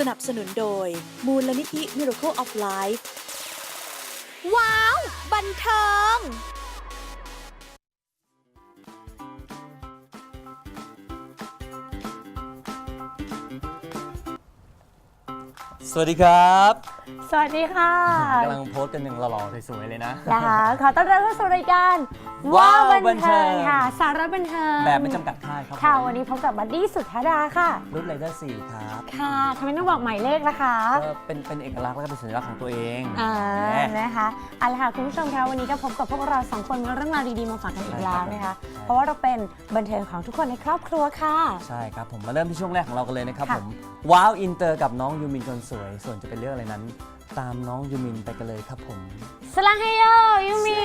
สนับสนุนโดย มูลนิธิ Miracle of Life ว้าว บันเทิง สวัสดีครับสวัสดีค่ะกำลังโพสต์กันหนึ่งหล่อๆสวยๆเลยนะ นะคะขอต้อนรับเข้าสู่รายการว้าวบันบันเทิเทิงงค่ะ สาระบันเทิงแบบไม่จำกัดค่ายครับค่ะผมวันนี้พบกับบัดดี้สุดธาดาค่ะ รุ่นไรเดอร์สี่ครับค่ะทำไมต้องบอกหมายเลขล่ะคะก็เป็นเป็นเอกลักษณ์และก็เป็นสัญลักษณ์ของตัวเองอ่าแหมนะคะเอาละค่ะคุณผู้ชมคะวันนี้ก็พบกับพวกเราสองคนมีเรื่องราวดีๆมาฝากกันอีกใช่ครับแล้วนะคะใช่เพราะว่าเราเป็นบันเทิงของทุกคนในครอบครัวค่ะ ใช่ครับผมมาเริ่มที่ช่วงแรกของเรากันเลยนะครับค่ะผมว้าวอินเตอร์กับน้องยูมินคนสวย ส่วนจะเป็นเรื่องอะไรนั้น ตามน้องยูมินไปกันเลยครับผมสลังเฮโยยูมิ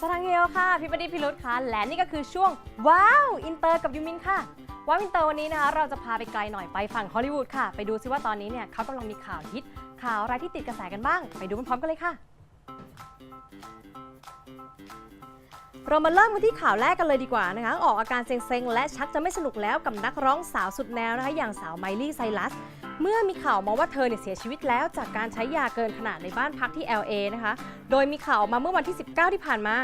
สลังเฮโยค่ะ พี่ปดีพี่รุธค่ะ และนี่ก็คือช่วงว้าวอินเตอร์กับยูมินค่ะ ว้าวอินเตอร์วันนี้นะคะ เราจะพาไปไกลหน่อยไปฝั่งฮอลลีวูดค่ะ ไปดูซิว่าตอนนี้เนี่ยเขากำลังมีข่าวฮิตข่าวอะไรที่ติดกระแสกันบ้าง ไปดูพร้อมๆกันเลยค่ะ เรามาเริ่มกันที่ข่าวแรกกันเลยดีกว่านะคะ ออกอาการเซ็งๆ และชักจะไม่สนุกแล้วกับนักร้องสาวสุดแนวนะคะ อย่างสาวไมลี่ไซรัส เมื่อมีข่าวมาว่าเธอเนี่ยเสียชีวิตแล้ว จากการใช้ยาเกินขนาดในบ้านพักที่ LA นะคะ โดยมีข่าวออกมาเมื่อวันที่ 19 ที่ผ่านมา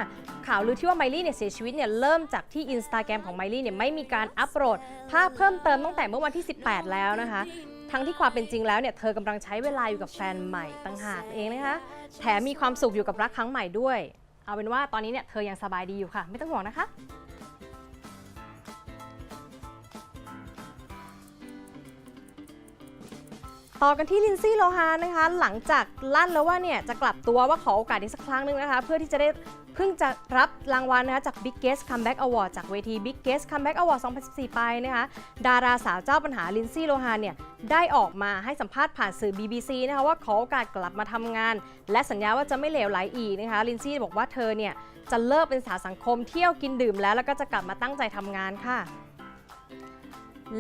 ข่าวลือที่ว่าไมลี่เนี่ยเสียชีวิตเนี่ยเริ่มจากที่อินสตาแกรมของไมลี่เนี่ยไม่มีการอัปโหลดภาพเพิ่มเติมตั้งแต่เมื่อวันที่ 18 แล้วนะคะทั้งที่ความเป็นจริงแล้วเนี่ยเธอกำลังใช้เวลาอยู่กับแฟนใหม่ต่างหากเองนะคะ แถมมีความสุขอยู่กับรักครั้งใหม่ด้วย เอาเป็นว่าตอนนี้เนี่ยเธอยังสบายดีอยู่ค่ะ ไม่ต้องห่วงนะคะ ต่อกันที่ลินซี่โลฮานนะคะ หลังจากลั่นแล้วว่าเนี่ยจะกลับตัวว่าขอโอกาสอีกสักครั้งหนึ่งนะคะ เพื่อที่จะได้ เพิ่งจะรับรางวัลนะคะจาก Biggest Comeback Award จากเวที Biggest Comeback Award 2014 ไปนะคะ ดาราสาวเจ้าปัญหาลินซี่โลฮานเนี่ย ได้ออกมาให้สัมภาษณ์ผ่านสื่อ BBC นะคะว่าขอโอกาสกลับมาทำงาน และสัญญาว่าจะไม่เหลวไหลอีกนะคะลินซี่บอกว่าเธอเนี่ย จะเลิกเป็นสาวสังคมเที่ยวกินดื่มแล้ว แล้วก็จะกลับมาตั้งใจทำงานค่ะ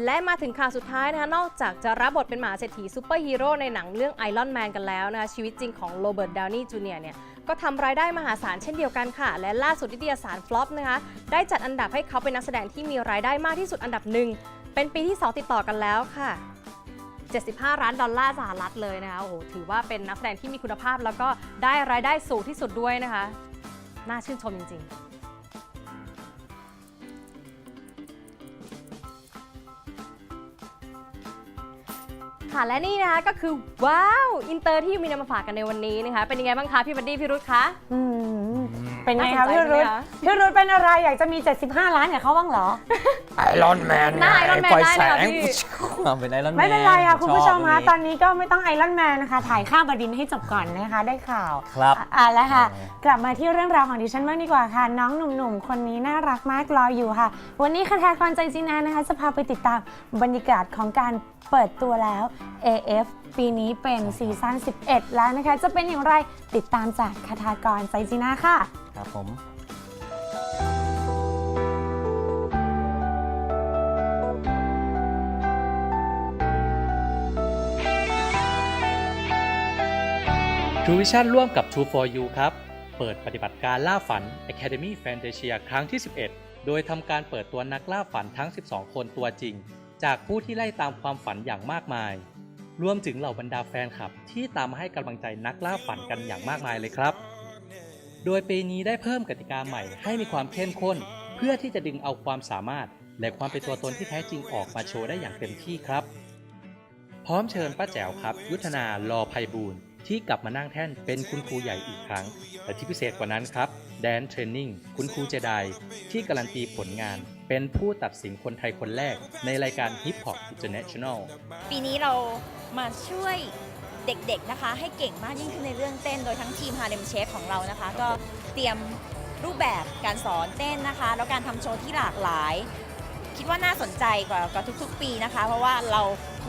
และมาถึงข่าวสุดท้ายนะคะนอกจากจะรับบทเป็นหมาเศรษฐีซูเปอร์ฮีโร่ในหนังเรื่อง Iron Man กันแล้วนะคะชีวิตจริงของโรเบิร์ตดาวนีย์จูเนียร์เนี่ย ก็ทำรายได้มหาศาลเช่นเดียวกันค่ะ และล่าสุดนิตยสารฟลอปนะคะ ได้จัดอันดับให้เขาเป็นนักแสดงที่มีรายได้มากที่สุดอันดับหนึ่งเป็นปีที่ 2 ติดต่อกันแล้วค่ะ 75 ล้านดอลลาร์สหรัฐเลยนะคะ โอ้โห ถือว่าเป็นนักแสดงที่มีคุณภาพแล้วก็ได้รายได้สูงที่สุดด้วยนะคะ น่าชื่นชมจริง ๆ ค่ะและนี่นะคะก็คือว้าว อินเตอร์ที่มีนำมาฝากกันในวันนี้นะคะ เป็นยังไงบ้างคะพี่บัดดี้พี่รุธคะ อืม เป็นไงน่าคะสนใจพี่รุธใช่ไหมคะพี่รุธเป็นอะไรอยากจะมี 75 ล้านกับเขาบ้างเหรอ ไอรอนแมนหน้า Iron Man ได้นะคะพี่เป็นไอรอนแมนไม่เป็นไรค่ะ คุณผู้ชมคะตอนนี้นี้ก็ไม่ต้องไอรอนแมนนะคะ ถ่ายข้ามบดินให้จบก่อนนะคะ ได้ข่าว ครับอะอะแล้วค่ะ เออ กลับมาที่เรื่องราวของดิฉันบ้างดีกว่าค่ะ น้องหนุ่มๆ คนนี้น่ารักมากรออยู่ค่ะ วันนี้คาทากรใจจีนานะคะ จะพาไปติดตามบรรยากาศของการเปิดตัวแล้ว AF ปีนี้เป็นซีซั่น11 แล้วนะคะ จะเป็นอย่างไรติดตามจากคาทากรใจจีนาค่ะ ครับผม True Vision ร่วมกับ True for You ครับ เปิดปฏิบัติการล่าฝัน Academy Fantasia ครั้งที่ 11 โดยทำการเปิดตัวนักล่าฝันทั้ง 12 คนตัวจริง จากผู้ที่ไล่ตามความฝันอย่างมากมาย รวมถึงเหล่าบรรดาแฟนคลับ ที่ตามมาให้กำลังใจนักล่าฝันกันอย่างมากมายเลยครับ โดยปีนี้ได้เพิ่มกติกาใหม่ให้มีความเข้มข้น เพื่อที่จะดึงเอาความสามารถ และความเป็นตัวตนที่แท้จริงออกมาโชว์ได้อย่างเต็มที่ครับ พร้อมเชิญป้าแจ๋วครับ ยุทธนารอภัยบูรณ์ที่กลับมานั่งแท่นเป็นคุณครูใหญ่อีกครั้งและที่พิเศษกว่านั้นครับแดนเทรนนิ่งคุณครูเจไดที่การันตีผลงาน เป็นผู้ตัดสินคนไทยคนแรกในรายการ Hip Hop International ปีนี้เรามาช่วยเด็กๆนะคะ ให้เก่งมากยิ่งขึ้นในเรื่องเต้น โดยทั้งทีม Harlem Shake ของเรานะคะ ก็เตรียมรูปแบบการสอนเต้นนะคะ แล้วการทำโชว์ที่หลากหลาย คิดว่าน่าสนใจกว่ากว่าทุกๆ ปีนะคะ เพราะว่าเรา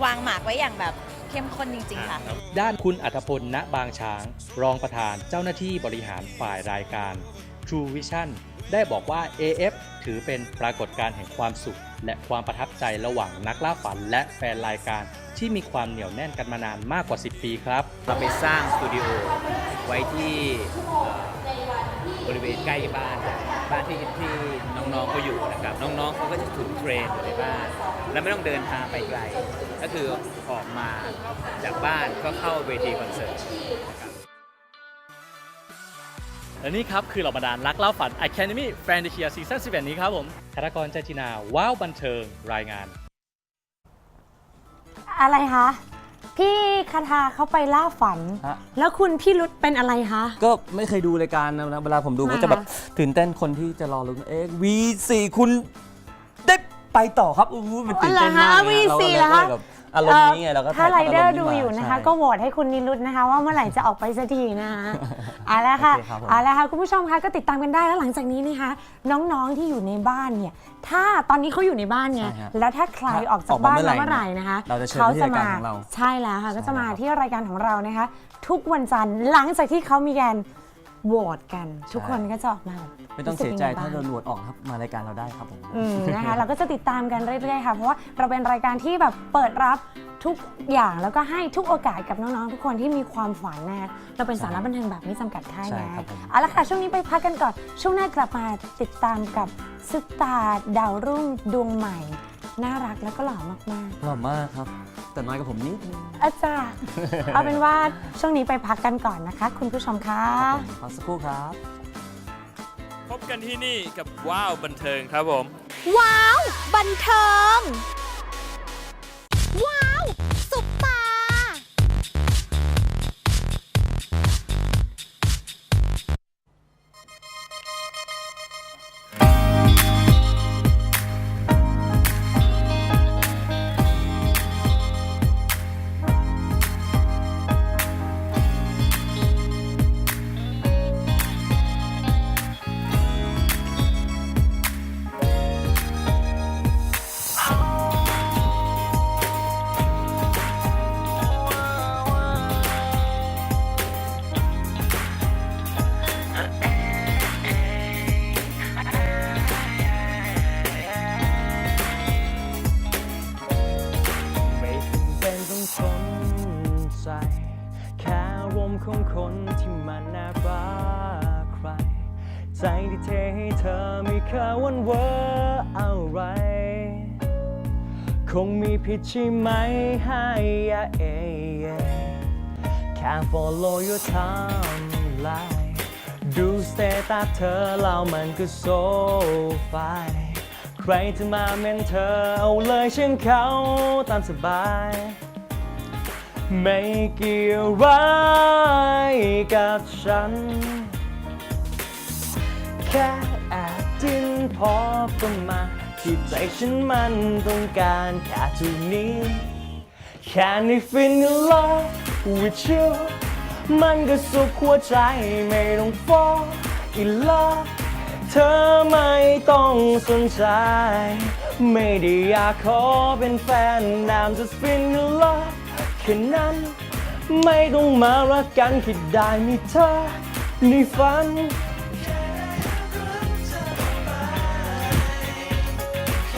วางหมากไว้อย่างแบบเข้มข้นจริงๆค่ะ ด้านคุณอัธพลณบางช้าง รองประธานเจ้าหน้าที่บริหารฝ่ายรายการ True Vision ได้บอกว่า AF ถือเป็นปรากฏการณ์แห่งความสุข และความประทับใจระหว่างนักล่าฝันและแฟนรายการที่มีความเหนียวแน่นกันมานานมากกว่า 10 ปีครับ เราไปสร้างสตูดิโอไว้ที่บริเวณใกล้บ้าน บ้านที่ที่น้องๆเขาอยู่นะครับ น้องๆเขาก็จะถูกเทรนอยู่ในบ้าน แล้วไม่ต้องเดินทางไปไกล ก็คือออกมาจากบ้านก็เข้าเวทีคอนเสิร์ต และนี่ครับ คือเหล่าบรรดานักเล่าฝัน Academy f a n t a s i a Season 11 นี้ครับผมธนกรใจจินา ว้าวบันเทิงรายงาน อะไรคะพี่คาทาเขาไปล่าฝัน ฮะ แล้วคุณพี่รุธเป็นอะไรคะ ก็ไม่เคยดูรายการนะเวลาผมดูมาก็จะแบบตื่นเต้นคนที่จะรอลุ้นเอ๊ะวีสี่คุณ ได้ไปต่อครับอู้หูมันตื่นเต้นมากอ๋อเลยเหรอคะเราก็ V4 เลยเหรอคะแบบอารมณ์นี้ไงเราก็ถ้าไรเดอร์ถ่ดูทดอยู่นะคะ ใช่ ก็โหวตให้คุณนิรุตนะคะ ว่าเมื่อไหร่จะออกไปสักทีนะคะเอาละค่ะโอเคครับผม เอาละค่ะคุณผู้ชมคะก็ติดตามกันได้แล้วหลังจากนี้นะคะ น้องๆที่อยู่ในบ้านเนี่ย ถ้าตอนนี้เขาอยู่ในบ้านไงใช่ฮะแล้วถ้าใครออกจาอกอกมาบ้านเมื่อไหร่แล้วเมื่อไหร่นะคะเราจะเชิญที่รายการของเราใช่แล้วค่ะก็จะมาใช่ครับที่รายการของเรานะคะ ทุกวันจันทร์หลังจากที่เขามีการ โหวตกัน ทุกคนก็จะออกมาแบบไม่ต้องรู้สึกเสียใจงไงบ้ถ้างโดนโหวตออกครับมารายการเราได้ครับผมอืมนะคะเราก็จะติดตามกันเรื่อยๆค่ะเพราะว่าเราเป็นรายการที่แบบเปิดรับทุกอย่างแล้วก็ให้ทุกโอกาสกับน้องๆทุกคนที่มีความฝันนะคะเราเป็นสาระบันเทิงแบบไม่จำกัดค่ายใช่นะครับผม เอาละค่ะช่วงนี้ไปพักกันก่อน ช่วงหน้ากลับมาติดตามกับซุปตาดาวรุ่งดวงใหม่ น่ารักแล้วก็หล่อมากหล่อมากครับ แต่น้อยกว่าผมนิดนึงๆอาจารย์เอาเป็นว่าช่วงนี้ไปพักกันก่อนนะคะ คุณผู้ชมคะขอสักครู่ครับ พบกันที่นี่กับว้าวบันเทิงครับผม ว้าว บันเทิง ว้า ใจแค่รมของคนที่มันน่ารักใคร ใจที่เทให้เธอไม่เคยวันเวออะไร คงมีผิดใช่ไหมให้อะเอแค่ follow your timeline ดูสเตตัสเธอแล้วมันก็โซไฟใครจะมาเมนเธอเอาเลยเช่นเขาตามสบาย ไม่เกี่ยวร้ายกับฉัน แค่แอบจิ้นพอประมาณที่ใจฉันมันต้องการแค่เท่านี้ Can you feel in love with you มันก็สุขหัวใจไม่ต้อง fall in love เธอไม่ต้องสนใจ ไม่ได้อยากขอเป็นแฟน I'm just feel in love ค่นั้น ไม่ต้องมารักกันแค่ได้มีเธอในฝัน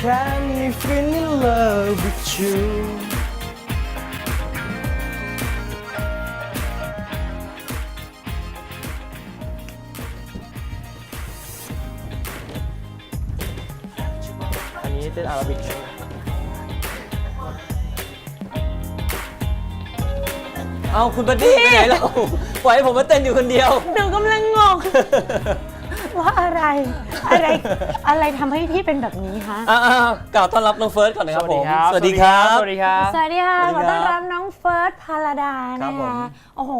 Can you feel in love with you อันนี้เต้นอาราบิกใช่ไหม เอาคุณบัดดี้ไปไหนแล้วปล่อยให้ผมมาเต้นอยู่คนเดียว หนูกำลังงง ว่าอะไร อะไร อะไรทำให้พี่เป็นแบบนี้คะ อ่ากล่าวต้อนรับน้องเฟิร์สก่อนนะครับผม สวัสดีครับ สวัสดีครับ สวัสดีค่ะสขวัอสดีครับ ต้อนรับน้องเฟิร์ส พาราดาครันะบผม คะโอ้โห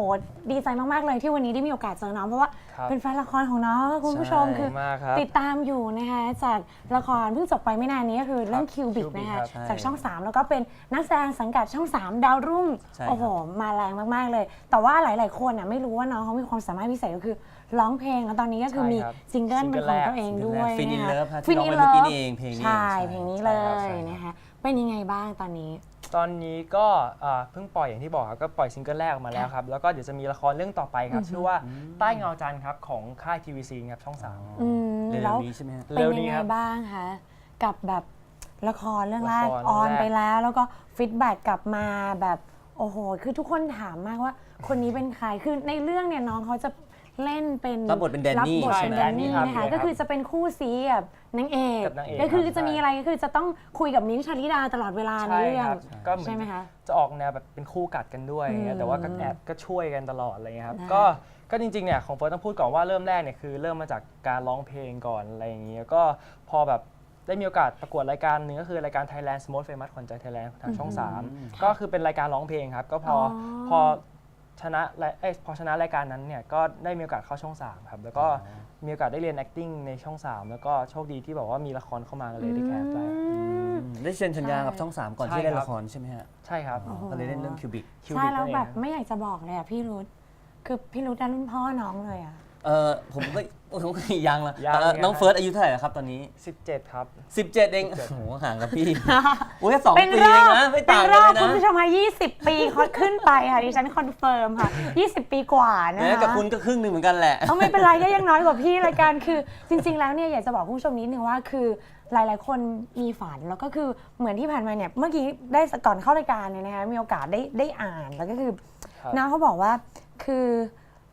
ดีใจมาก ๆ เลยที่วันนี้ได้มีโอกาสเจอน้อง เพราะว่าครับเป็นแฟนละครของน้องคุณผู้ชมใช่คือมากครับ ติดตามอยู่นะคะจากละครเพิ่งจบไปไม่นานนี้ก็คือเรื่องคิวบิก Cubic นะคะครับใช่จากช่อง 3 แล้วก็เป็นนักแสดงสังกัดช่อง 3 ดาวรุ่ง ใช่ครับ โอ้โห มาแรงมาก ๆ เลย แต่ว่าหลาย ๆ คนอะไม่รู้ว่าน้องเขามีความสามารถพิเศษก็คือร้องเพลงแล้วตอนนี้ก็คือมีใช่ครับซิงเกิลเป็นของตัวเองด้วยฟินอินนะคะเลิฟฮะฟิที่นร้องอินไปเลิฟเมื่อกี้นี่เองเพลงนี้ใช่เองเพลงนี้ใช่เลครับยใช่นะคะเป็นยังไงบ้างตอนนี้ ตอนนี้ก็อ่าเพิ่งปล่อยอย่างที่บอกครับก็ปล่อยซิงเกิลแรกออกมาแล้วครับ แล้วก็เดี๋ยวจะมีละครเรื่องต่อไปครับ ชื่อว่าใต้เงาจันทร์ครับของค่าย TVC ครับช่อง3อืมเร็แล้ววๆนี้ใช่ไหมฮะ เป็นเร็วยังนี้ไงครับบ้างคะกับแบบละครเรื่องแรกละครออนเรื่องแรก ไปแล้ว แล้วก็ฟีดแบ็กกลับมาแบบโอ้โห คือทุกคนถามมากว่า คนนี้เป็นใครคือในเรื่องเนี่ยน้องเขาจะ เล่นเป็นรับบทเป็นแดนนี่รับบทใช่เป็นไหมแดนนี่ครับนะคะครับก็คือจะเป็นคู่ซีกับนางเอกกับนางเอกก็คือครับ จะมีใช่อะไรก็คือจะต้องคุยกับมิ้นท์ชาลิดาตลอดเวลาในใช่เรื่องครับก็เหมือนใช่ไหมคะจะออกแนวแบบเป็นคู่กัดกันด้วยอย่างเงี้ยแต่ว่าก็แอบก็ช่วยกันตลอดอะไรเงี้ยครับได้ก็ก็จริงๆเนี่ยของเฟิร์สต้องพูดก่อนว่าเริ่มแรกเนี่ยคือเริ่มมาจากการร้องเพลงก่อนอะไรอย่างเงี้ยก็พอแบบได้มีโอกาสประกวดรายการหนึ่งก็คือรายการ Thailand Most Famous ขวัญใจ Thailand ทางช่อง 3 ก็คือเป็นรายการร้องเพลงครับ ก็พอออพอ ชนะและเอ้ยพอชนะรายการนั้นเนี่ยก็ได้มีโอกาสเข้าช่อง3ครับแล้วก็มีโอกาสได้เรียน acting ในช่อง 3 แล้วก็โชคดีที่แบบว่ามีละครเข้ามากันเลยได้แคสได้ ได้เซ็นสัญญากับช่อง 3 ก่อนที่ใช่ได้ครับ ละครใช่ไหมฮะใช่ครับก็เลยเล่นเรื่องคิวบิกคิวใช่บิกแล้วนั่นเองแบบครับไม่อยากจะบอกเลยอะพี่รุธคือพี่รุธได้รุ่นพ่อน้องเลยอะ เออผมก็ ผมก็ยังละยังเอ่อยัง น้องเฟิร์สอายุเท่าไหร่แล้วครับตอนนี้ 17 ครับ 17 เองโอ้โหห่างกับพี่ โอ้ยแค่สองเป็นปีรเอองบนะไม่เป็ต่างนรกันอบเลยคุณนะผู้ชมค่ะ20 ปีขึ้นไปค่ะดิฉันคอนเฟิร์มค่ะ 20 ปีกว่านะแม้คะ กับคุณก็ครึ่งหนึ่งเหมือนกันแหละ เอาไม่เป็นไรก็ยังน้อยกว่าพี่รายการคือ จริง ๆ แล้วเนี่ยอยากจะบอกคุณผู้ชมนิดนึงว่าคือหลาย ๆ คนมีฝันแล้วก็คือเหมือนที่ผ่านมาเนี่ยเมื่อกี้ได้ก่อนเข้ารายการเนี่ยนะคะมีโอกาสได้ได้อ่านแล้วก็คือครับ น้าเขาบอกว่าคือ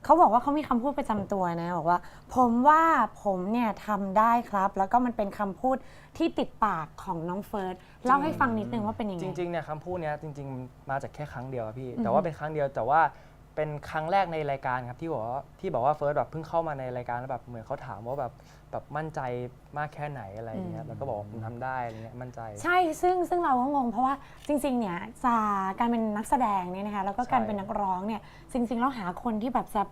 เขาบอกว่าเขามีคำพูดประจำตัวนะบอกว่า ผมว่าผมเนี่ยทำได้ครับ แล้วก็มันเป็นคำพูดที่ติดปากของน้องเฟิร์สเล่าให้ฟังนิดนึงว่าเป็นยังไงจริงๆเนี่ยคำพูดเนี้ยจริงๆมาจากแค่ครั้งเดียวอะพี่ แต่ว่าเป็นครั้งเดียวแต่ว่า เป็นครั้งแรกในรายการครับที่บอกว่าที่บอกว่าเฟิร์สแบบเพิ่งเข้ามาในรายการแล้วแบบเหมือนเขาถามว่าแบบแบบมั่นใจมากแค่ไหนอะไรอย่างเงี้ยแล้วก็บอกว่าผมทำได้อะไรเงี้ยมั่นใจ ใช่ซึ่งซึ่งเราก็งงเพราะว่าจริงๆเนี่ยจะการเป็นนักแสดงเนี่ยนะคะแล้วก็ใช่การเป็นนักร้องเนี่ยจริงๆแล้วหาคนที่แบบจะ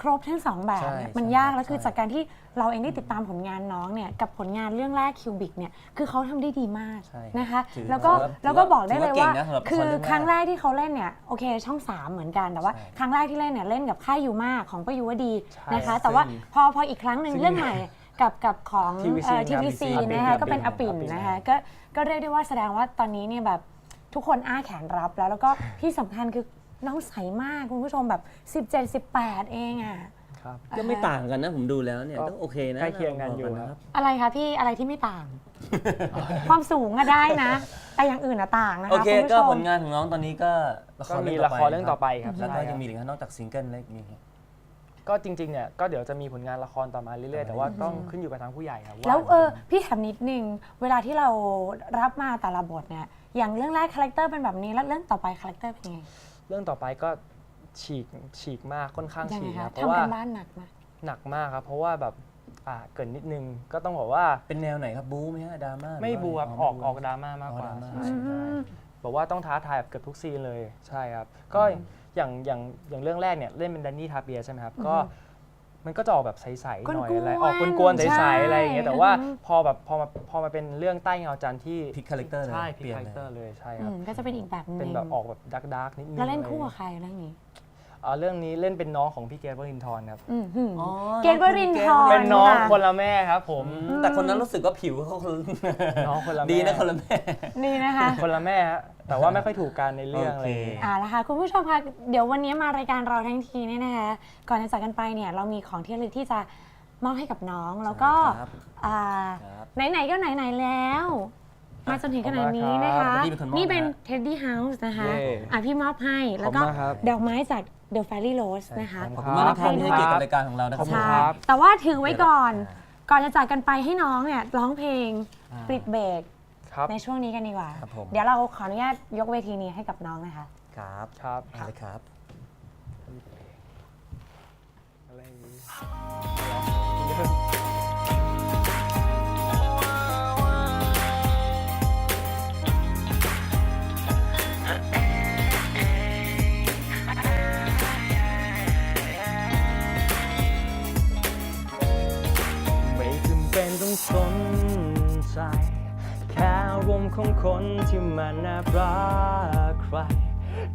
ครบทั้งสองแบบใช่เนี่ยมันใช่ยากแล้วคือใช่ จากการที่เราเองได้ติดตามผลงานน้องเนี่ยกับผลงานเรื่องแรกคิวบิกเนี่ยคือเขาทำได้ดีมากใช่นะคะ ถือแล้วก็ถือว่าแล้วก็บอกได้เลยว่า ถือว่าเก่งนะสำหรับละครคือเรื่องแรกครั้งแรกที่เขาเล่นเนี่ยโอเคช่อง 3 เหมือนกันแต่ว่าใช่ครั้งแรกที่เล่นเนี่ยเล่นกับค่ายยูมาของป้ายูวดีใช่นะคะซึ่งแต่ว่าพอพออีกครั้งหนึ่งซึ่งเรื่องใหม่กับกับของ TVC เอ่อครับ TVC TVC นะคะก็เป็นออปิ่ปิ่นนนะคะก็ก็เรียกได้ว่าแสดงว่าตอนนี้เนี่ยแบบทุกคนอ้าแขนรับแล้วแล้วก็ที่สำคัญคือ น้องใสมากคุณผู้ชมแบบ 17 18 เองอะ ครับ ก็ไม่ต่างกันนะผมดูแล้วเนี่ยก็ก็โอเคนะใกล้เคียงกันอยู่พครับ อะไรคะพี่อะไรที่ไม่ต่าง ความสูงอะได้นะ แต่อย่างอื่นอะต่างนะคะโอเค คุณผู้ก็ชมผลงานของน้องตอนนี้ก็ละคก็รมีเรื่องละครเรื่องต่อไปครับแล้วก็ใช่ครับยังมีอีกนะนอกจากซิงเกิลแล้วมีอีกก็จริงๆเนี่ยก็เดี๋ยวจะมีผลงานละครต่อมาเรื่อยๆ แต่ว่าต้องขึ้นอยู่กับทางผู้ใหญ่ครับาแล้วเออพี่ถามนิดนึง เวลาที่เรารับมาแต่ละบทเนี่ยอย่างเรื่องแรกคาแรคเตอร์เป็นแบบนี้แล้วเรื่องต่อไปคาแรคเตอร์เป็นยังไง เรื่องต่อไปก็ฉีกฉีกมากค่อนข้างยังฉีไงกคะครับเพราะว่าทำกันบ้านหนักมากหนักมากครับ เพราะว่าแบบอ่าเกิดนิดนึงก็ต้องบอกว่า เป็นแนวไหนครับบู๊ไหมฮะดราม่าไม่บูครับหรือว่าอกออกดราม่ามากกว่าอ๋อดราม่าใช่ใช่บอกว่าต้องท้าทายแบบเกือบทุกซีนเลยใช่ครับ ก็อย่างอย่างอย่างเรื่องแรกเนี่ยเล่นเป็นแดนนี่ทาเปียใช่ไหมครับก็ มันก็จะออกแบบใสๆหน่อยอะไรกวนๆออกกวนๆใช่ใสๆอะไรอย่างเงี้ยแต่ว่าอืมพอแบบพอมาพอมาเป็นเรื่องใต้เงาจันทร์ที่พลิกคาแรคเตอร์เลยใช่เปพิลี่กยนคาแรคเลยเตอร์เลยใช่คอืรับมก็จะเป็นอีกแบบหนึงเป็นแบบออกแบบดักดักๆนิดนึงแล้วเล่นคู่อะไรกับใครเรื่องนี้ อ๋อเรื่องนี้เล่นเป็นน้องของพี่เกรทวรินทร์ครับ อืมหืมอ๋อเกณฑ์วรินทร์เป็นน้องค่ะคนละแม่ครับผมอืมแต่คนนั้นรู้สึกว่าผิวเขาคนน้องคนละแม่ ดีนะคนละแม่ นี่นะคะ คนละแม่ฮะแต่ว่าไม่ค่อยถูกกันในเรื่องอะไรอย่างเงี้ย อ่าละค่ะคุณผู้ชมคะเดี๋ยววันนี้มารายการเราทั้งทีเนี่ยนะคะ ก่อนจะจากกันไปเนี่ยเรามีของที่ระลึกที่จะมอบให้กับน้องแล้วก็ครับ อ่าครับ ไหนๆก็ไหนๆแล้ว มาจนถึงขนาดนี้นะขอบคะคุณมากครับนี่เป็นนี่เป็นคนมอบนะ Teddy House นะคะ เย้อะพี่มอบให้ แล้วก็ขอบคุณมากครับ ดอกไม้จาก The Fairy Rose นะคะขขออบบคุคุณณมามากกนะครับที่ให้เกียรติกับรายการของเรานะคขรัอบบคุณใช่ครับ แต่ว่าถือไว้ก่อนอ่าก่อนจะจากกันไปให้น้องเนี่ยร้องเพลงอ่าปิดเบรกครับ ในช่วงนี้กันดีกว่า ครับผม เดี๋ยวเราขออนุญาตยกเวทีนี้ให้กับน้องนะคะ ครับครับ เอาเลยครับ สนใจ แค่รมของคนที่มันน่ารักใคร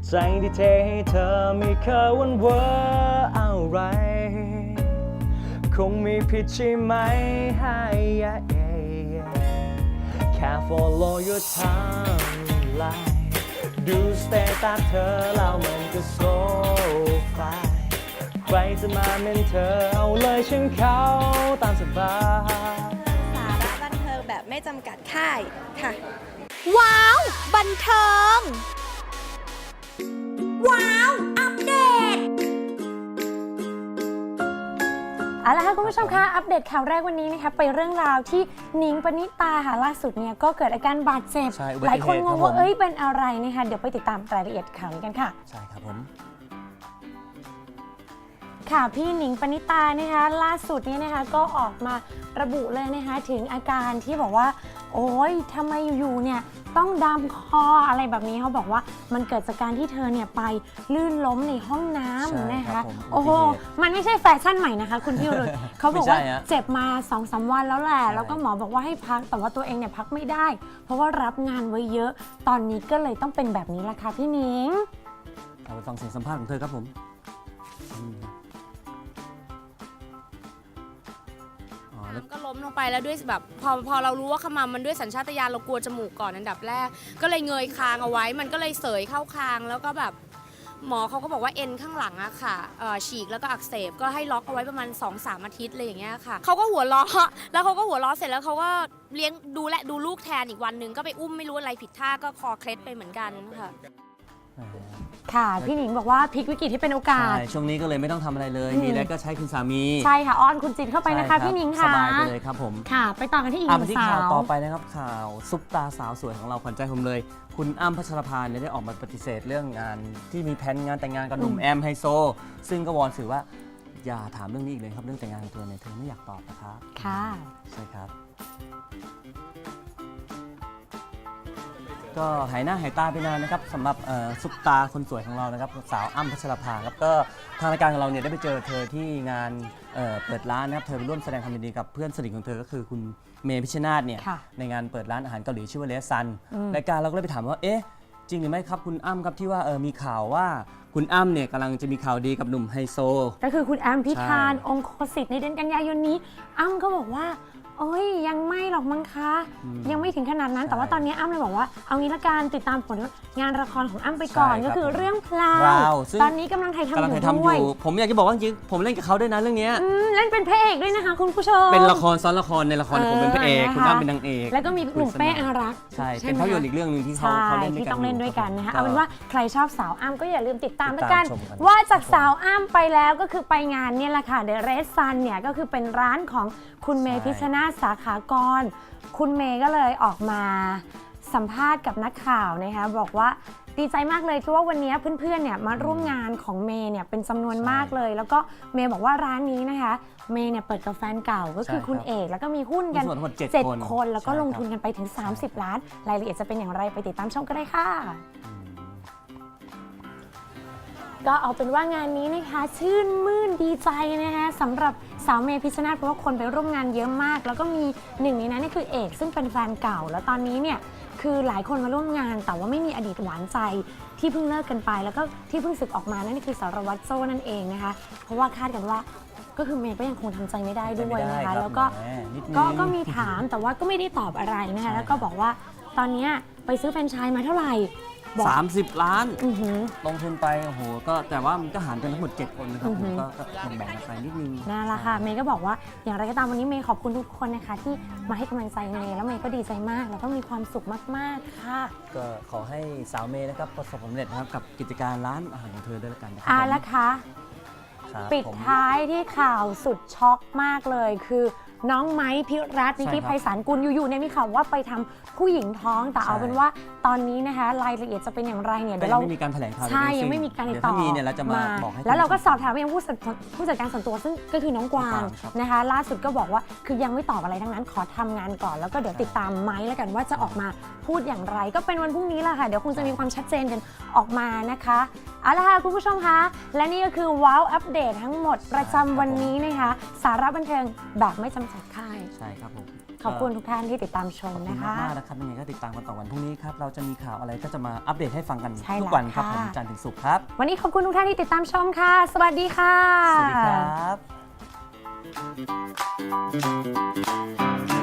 ใจที่เทให้เธอไม่เคยวันเวออะไร คงม่ผิดใช่ไหมให้แค่ follow your timeline ดูสเตตัสเธอแล้วมันก็โซฟาใครจะมาเมนเธอเอาเลยฉันเขาตามสบาย แบบไม่จำกัดค่ายค่ะ ว้าว บันเทิง ว้าว อัปเดต เอาละค่ะคุณผู้ชมคะอัปเดตข่าวแรกวันนี้นะคะไปเรื่องราวที่นิ้งปณิตาค่ะล่าสุดเนี่ยก็เกิดอาการบาดเจ็บ ใช่อุบัหลายติคนเหตุงครังบว่าผม เอ้ยเป็นอะไรนะคะเดี๋ยวไปติดตามรายละเอียดข่าวนี้กันค่ะ ใช่ครับผม ค่ะพี่หนิงปณิตานะคะล่าสุดเนี่ยนะคะก็ออกมาระบุเลยนะคะถึงอาการที่บอกว่า โอ้ยทำไมอยู่ๆเนี่ยต้องดามคออะไรแบบนี้เขาบอกว่ามันเกิดจากการที่เธอเนี่ยไปลื่นล้มในห้องน้ใช่ำนะครัคะบผมโอ้โหอุบัติเหตุมันไม่ใช่แฟชั่นใหม่นะคะ คุณพี่รุนเขาบอกว่าไม่ใช่ฮะเจ็บมา2อสวันแล้วแหละใช่แล้วก็หมอบอกว่าให้พักแต่ว่าตัวเองเนี่ยพักไม่ได้ เพราะว่ารับงานไว้เยอะ ตอนนี้ก็เลยต้องเป็นแบบนี้ละค่ะพี่หนิงเราไปฟังเสียงสัมภาษณ์ของเธอครับผมอืม อ๋อแล้วก็ล้มลงไปแล้วด้วยแบบพอพอเรารู้ว่าขมำมันด้วยสัญชาตญาณเรากลัวจมูกก่อนอันดับแรก ก็เลยเงยคางเอาไว้ มันก็เลยเสยเข้าคางแล้วก็แบบหมอเขาก็บอกว่าเอ็นข้างหลังอะค่ะเอ่อฉีกแล้วก็อักเสบก็ให้ล็อกเอาไว้ประมาณ2อสามอาทิตย์เลยอย่างเงี้ยค่ะเขาก็หัวเราะแล้วเขาก็หัวเราะเสร็จแล้วเขาก็เลี้ยงดูแลดูลูกแทนอีกวันหนึ่งก็ไปอุ้มไม่รู้อะไรผิดท่าก็คอเคล็ดไปเหมือนกันค่ะ ค่ะ พี่หนิงบอกว่าพลิกวิกฤตที่เป็นโอกาสใช่ช่วงนี้ก็เลยไม่ต้องทำอะไรเลย อืม มีอะไรก็ใช้คุณสามีใช่ค่ะอ้อนคุณจินเข้าไปนะคะ ใช่รับพี่หนิงสค่ะบายไปเลยครับผมค่ะ ไปต่อกันที่อีกหอะนึ่มางที่สาข่าวว ต่อไปนะครับข่าวซุปตาสาวสวยของเราขวัญใจผมเลย คุณอ้ำพัชรพาเนี่ยได้ออกมาปฏิเสธเรื่องงาน ที่มีแผนงานแต่งงานกับหนุ่มอืมแอมไฮโซ ซึ่งก็วอนสื่อว่าอย่าถามเรื่องนี้อีกเลยครับเรื่องแต่งงานของเธอเนี่ยเธอไม่อยากตอบนะครับค่ะ ใช่ครับ ก็หายหน้าหายตาไปนานนะครับสำหรับเอ่อซุปตาคนสวยของเรานะครับสาวอ้ำพัชรภาครับก็ทางรายการของเราเนี่ยได้ไปเจอเธอที่งานเอ่อเปิดร้านนะครับเธอไปร่วมแสดงความยินดีกับเพื่อนสนิทของเธอก็คือคุณเมย์พิชชนาธเนี่ยค่ะในงานเปิดร้านอาหารเกาหลีชื่อว่าเลสซันอืมรายการเราก็เลยไปถามว่าเอ๊ะจริงหรือไม่ครับคุณอ้ำครับที่ว่าเออมีข่าวว่าคุณอ้ำเนี่ยกำลังจะมีข่าวดีกับหนุ่มไฮโซ ก็คือคุณแอมพิธาน ใช่ องคสิทธิ์ในเดือนกันยายนนี้อ้ำก็บอกว่า โอ้ยยังไม่หรอกมั้งคะ อืมยังไม่ถึงขนาดนั้นใช่แต่ว่าตอนนี้อ้ำเลยบอกว่าเอางี้ละกันติดตามผลงานละครของอ้ำไปก่อนใช่ครับก็คือเรื่องพลาพราววซึ่ง ตอนนี้กำลังถ่ายทำกำลังอถ่ายยู่ทำอด้วยยู่ ผมอยากจะบอกว่าจริงๆผมเล่นกับเขาด้วยนะเรื่องเนี้ยอืมเล่นเป็นพระเอกด้วยนะคะ คุณผู้ชม เป็นละครซ้อนละครในละครผมเป็นพระเอกเออคุณอ้ำนะคะเป็นนางเอกแล้วก็มีหนุ่มเป้อารักษ์ใช่ใช่เป็นไหมภาพยนตร์คะอีกเรื่องหนึ่งที่เขาใช่เขาเล่นด้วยที่กันต้องเล่นด้วยกันนะคะก็เอาเป็นว่าใครชอบสาวอ้ำก็อย่าลืมติดตามติแล้วดตามกันชมกัน ว่าจากครับผมสาวอ้ำไปแล้วก็คือไปงานเนี่ยแหละค่ะเดอะเรสซันเนี่ยก็คือเป็นร้านของคุณเมย์ใช่พิชชนาธิ์สาขากร คุณเมย์ก็เลยออกมาสัมภาษณ์กับนักข่าวนะคะบอกว่าดีใจมากเลยที่ว่าวันนี้เพื่อนๆเนี่ยมาร่วมงานของเมย์เนี่ยเป็นจำนวนมากเลย แล้วก็เมย์บอกว่าร้านนี้นะคะ เมย์เนี่ยเปิดกับแฟนเก่าก็คือใช่ครับคุณเอกแล้วก็มีหุ้นกันมีส่วนทั้งหมดเจ็ดเจ็ดคนคน แล้วก็ใช่ลงครับทุนกันไปถึง 30 ล้าน รายละเอียดจะเป็นอย่างไรไปติดตามชมกันเลยค่ะอืมก็เอาเป็นว่างานนี้นะคะ ชื่นมื่นดีใจนะคะสำหรับ สาวเมย์พิชชนาธิ์เพราะว่าคนไปร่วมงานเยอะมาก แล้วก็มีหนึ่งในนั้นนี่คือเอกซึ่งเป็นแฟนเก่า แล้วตอนนี้เนี่ยคือหลายคนมาร่วมงาน แต่ว่าไม่มีอดีตหวานใจที่เพิ่งเลิกกันไป แล้วก็ที่เพิ่งสึกออกมานั่นคือสารวัตรโซ่นั่นเองนะคะ เพราะว่าคาดกันว่าก็คือเมย์ก็ยังคงทำใจไม่ได้ด้วยไม่ได้นะคะ รับแล้วก็หมนิดนึง ก็ก็มีถามแต่ว่าก็ไม่ได้ตอบอะไรนะคะใช่แล้วก็บอกว่าตอนเนี้ยไปซื้อแฟรนไชส์มาเท่าไหร่ บอกสามสิบล้าน อือหือ ลงทุนไปโอ้โหก็แต่ว่ามันก็หารกันทั้งหมด 7 คนนะครับอือผหืมอก็ก็แบ่งๆกันไปนิดนึง นั่นแหละค่ะเมย์ก็บอกว่าอย่างไรก็ตามวันนี้เมย์ขอบคุณทุกคนนะคะ ที่มาให้กำลังใจเมย์แล้วเมย์ก็ดีใจมาก แล้วก็มีความสุขมากๆค่ะก็ขอให้สาวเมย์นะครับประสบความสำเร็จนะครับกับกิจการร้านอาหารของเธอด้วยละกันนะครัอ่าผมละคะ ครับปิดผมท้ายที่ข่าวสุดช็อกมากเลย คือ น้องไม้พิรัตน์นิใช่ติครับไพศาลกุลอยู่ๆเนี่ยมีข่าวว่าไปทำผู้หญิงท้องแต่เอาใช่เป็นว่าตอนนี้นะคะรายละเอียดจะเป็นอย่างไรเนี่ยก็เดี๋ยวยังเรา ไม่มีการแถลงข่าวใช่ ใดๆยังไม่มีการติดเดี๋ยวต่อถ้ามีเนี่ยเราจะมาบอกให้ แล้วเราก็ท่นสอบถามไปยังผู้จัดผู้จัดการส่วนตัวซึ่งก็คือน้องกวางน้องกวางครับนะคะ ล่าสุดก็บอกว่าคือยังไม่ตอบอะไรทั้งนั้นขอทำงานก่อน แล้วก็เดี๋ยวติดตามไม้แล้วกันว่าจะออกมาพูดอย่างไร ก็เป็นวันพรุ่งนี้แหละค่ะ เดี๋ยวคงจะมีความชัดเจนกันออกมานะคะเอาละค่ะคุณผู้ชมคะและนี่ก็คือว้าวอัปเดตทั้งหมดประจำวันนี้นะคะ สาระบันเทิงแบบไม่จำกัดค่าย ใช่ครับผมขอบคุณทุกท่านที่ติดตามชมขอบคุณนะคะมากๆนะครับยังไงก็ติดตามกันต่อวันพรุ่งนี้ครับ เราจะมีข่าวอะไรก็จะมาอัปเดตให้ฟังกันใช่ทุแล้วกวันครับค่ะ ผมจันทร์ถึงศุกร์ครับ วันนี้ขอบคุณทุกท่านที่ติดตามชมค่ะ สวัสดีค่ะ สวัสดีครับ